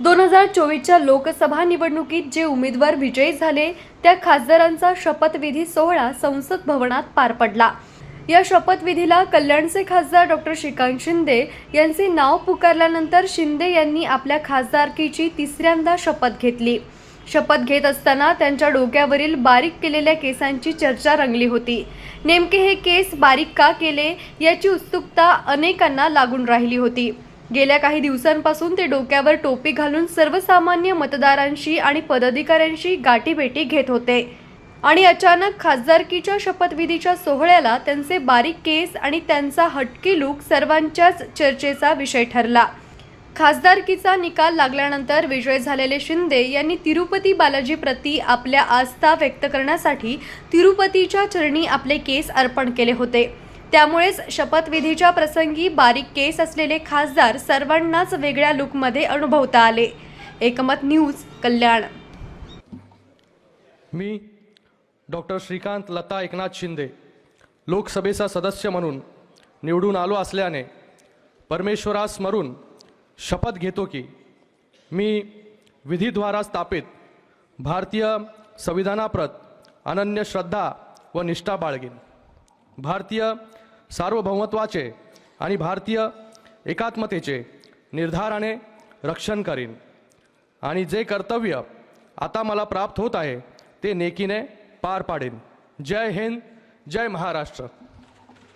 दोन हजार चोवीसच्या लोकसभा निवडणुकीत जे उमेदवार विजयी झाले त्या खासदारांचा शपथविधी सोहळा संसद भवनात पार पडला. या शपथविधीला कल्याणचे खासदार डॉक्टर श्रीकांत शिंदे यांचे नाव पुकारल्यानंतर शिंदे यांनी आपल्या खासदारकीची तिसऱ्यांदा शपथ घेतली. शपथ घेत असताना त्यांच्या डोक्यावरील बारीक केलेल्या केसांची चर्चा रंगली होती. नेमके हे केस बारीक का केले याची उत्सुकता अनेकांना लागून राहिली होती. गेल्या काही दिवसांपासून ते डोक्यावर टोपी घालून सर्वसामान्य मतदारांशी आणि पदाधिकाऱ्यांशी गाठीभेटी घेत होते. आणि अचानक खासदारकीच्या शपथविधीच्या सोहळ्याला त्यांचे बारीक केस आणि त्यांचा हटके लूक सर्वांच्याच चर्चेचा विषय ठरला. खासदारकीचा निकाल लागल्यानंतर विजय झालेले शिंदे यांनी तिरुपती बालाजीप्रती आपल्या आस्था व्यक्त करण्यासाठी तिरुपतीच्या चरणी आपले केस अर्पण केले होते. त्यामुळेच शपथविधीच्या प्रसंगी बारीक केस असलेले खासदार सर्वांनाच वेगळ्या लुकमध्ये अनुभवता आले. एकमत न्यूज कल्याण. मी डॉक्टर श्रीकांत लता एकनाथ शिंदे लोकसभेचा सदस्य म्हणून निवडून आलो असल्याने परमेश्वरास स्मरून शपथ घेतो की मी विधीद्वारा स्थापित भारतीय संविधानाप्रत अनन्य श्रद्धा व निष्ठा बाळगेन. भारतीय सार्वभौमत्वाचे आणि भारतीय एकात्मतेचे निर्धाराने रक्षण करीन. आणि जे कर्तव्य आता मला प्राप्त होत आहे ते नेकीने पार पाडेन. जय हिंद जय महाराष्ट्र.